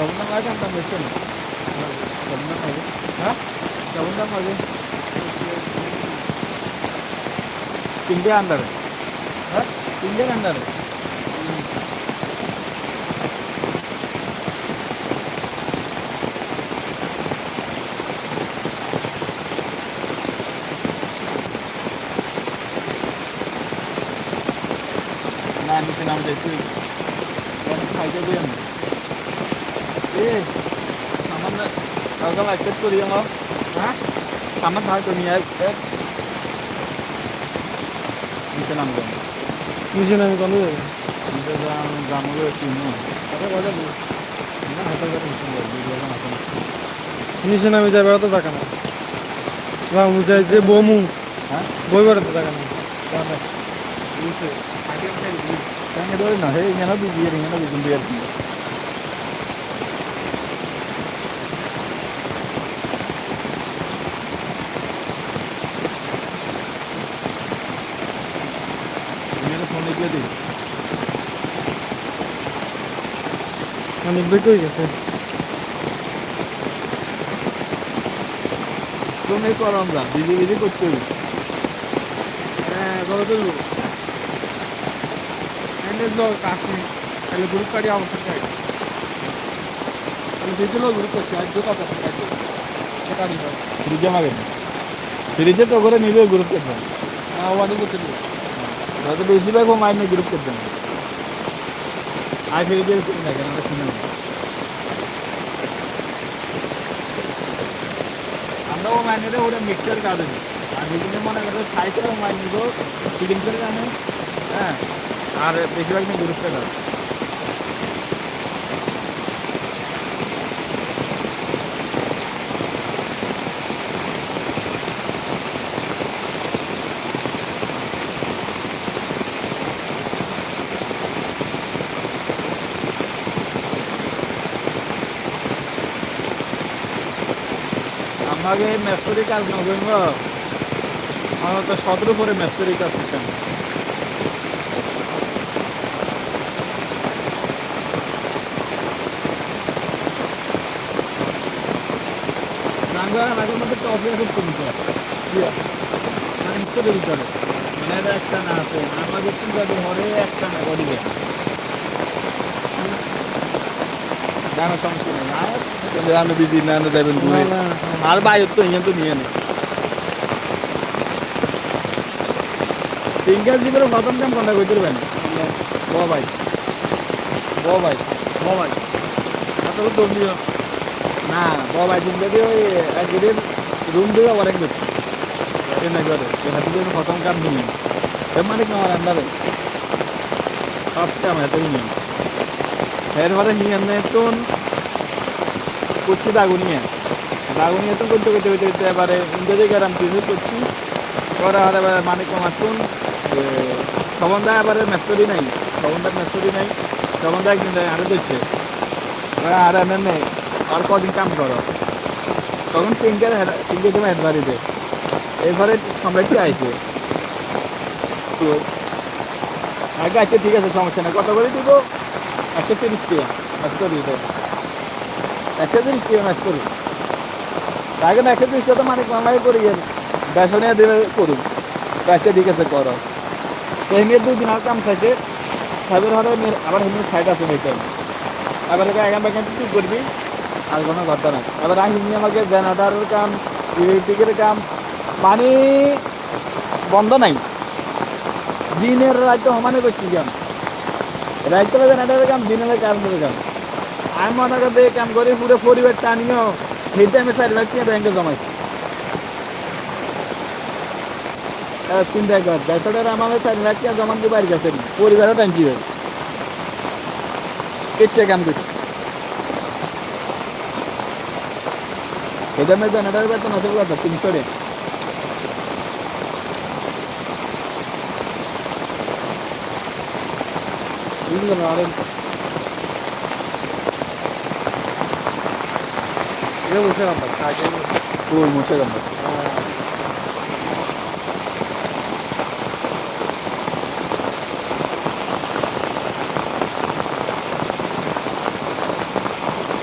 কেমন দাম লাগে দাম বেশি না কেমন দাম লাগে হ্যাঁ কেমন দাম লাগে তিনটে আন্ডারে হ্যাঁ তিনটে আন্ডারে না নিচে নাম দেখছি খাইতে দিই আমি এ সামান্য কালকে লাইট করি আমার হ্যাঁ সামান ভাই তো নিয়ে এক নিচে নাম দেন নিচে নামে যাবে নিচে দাম দাম হলো? না করে নিচে নামে যাবে অত টাকা না বা অনুযায়ী যে বমু হ্যাঁ বই বেড়াতে টাকা না nah, hei, yang lebih biar, yang lebih biar. Ini ada phone অনেক বেশি হয়ে গেছে bizi bizi kucing. হ্যাঁ কত তুলবো হ্যান্ডেল তাহলে গ্রুপ কাটি অবস্থা চাই তাহলে দিদিল গ্রুপ করছে আর দু কথা সেটা নিব Fridge makan. Fridge তো করে নিবে গ্রুপ করতে। হ্যাঁ ওয়ানি করতে তাতে বেশিরভাগ ও নিয়ে গ্রুপ করতে না। আর দিয়ে না কেন আমরা শুনে আমরা ও মাইনে ওটা মিক্সার কাটে আর বিভিন্ন মনে করো সাইকেল মাইনে নিব চিকেন করে জানে হ্যাঁ আর বেশিরভাগ নিয়ে গ্রুপটা কাটে আমাকে মেস্তরি কাজ না বুঝব আমার তো সতেরো পরে মেস্তরি কাজ তুমি তো মানে মানে একটা না আছে, আমাদের যাবে ঘরে একটা না জানো সমস্যা নেই আর জানো বিজি না যাবেন ঘুরে না আর বাইর তো ইয়ে তো নিয়ে নে সিঙ্গেল জীবনে প্রথম কাম কোনটা কইতে পারবেন ব ভাই ব ভাই ব ভাই তো দলীয় না ব ভাই জিন্দগি ওই রুম দিয়ে ওয়ারেং করছে চেন্নাই করে নিয়ে মানে কি আমার সব কাম নিয়ে এরপরে নিয়ে এনে তো করছি দাগুনিয়া। দাগুনিয়া তো করতে করতে করতে করতে এবারে ইন্দ্রজি গ্রাম কিছু করছি। পরে আর এবারে মানিক মাসুন সবন দা এবারে মেস্তরি নাই সবন দা মেস্তরি নাই সবন দা একদিন আরে এবারে আর এনে নেই আর কদিন কাম করো। তখন তিনটার তিনটে তুমি হেডবারি দে এরপরে সম্রাটটি আইছে? তো, আগে আচ্ছা ঠিক আছে, সমস্যা নেই। কত করে দিব? একশো তিরিশ টাকা মেস্তরি দেয় একশো তিরিশ করি। আগে মানে মামাই করি আর বেসনিয়া দেবে করুন আচ্ছা ঠিক আছে, করো। এমনি দুই দিন আর কাম খাইছে সাহেবের হলে আবার এমনি সাইড আছে মেয়েটা এবার এখানে ব্যাখান তুই করবি, আর কোনো কথা না এবার এমনি আমাকে জেনারেটারের কাম ইলেকট্রিকের কাম পানি বন্ধ নাই। দিনের রাত সমানে করছি কাম রাইতে জেনারেটারের কাম দিনের কারেন্টের কাম। আমি মনে করতে কাম করে, পুরো পরিবার টানিও সেই টাইমে চার লাখ টাকা ব্যাংকে জমাইছি। চিন্তা কর দেড়শো টাকা আমাদের চার লাখ টাকা জমান দিয়ে বাড়ি গেছে, পরিবারও টানছি কিচ্ছে কাম করছি। এদের মেয়ে জেনারেটার বেতন আছে তিনশো রে। বুঝলো না আরে এটা বসে আমরা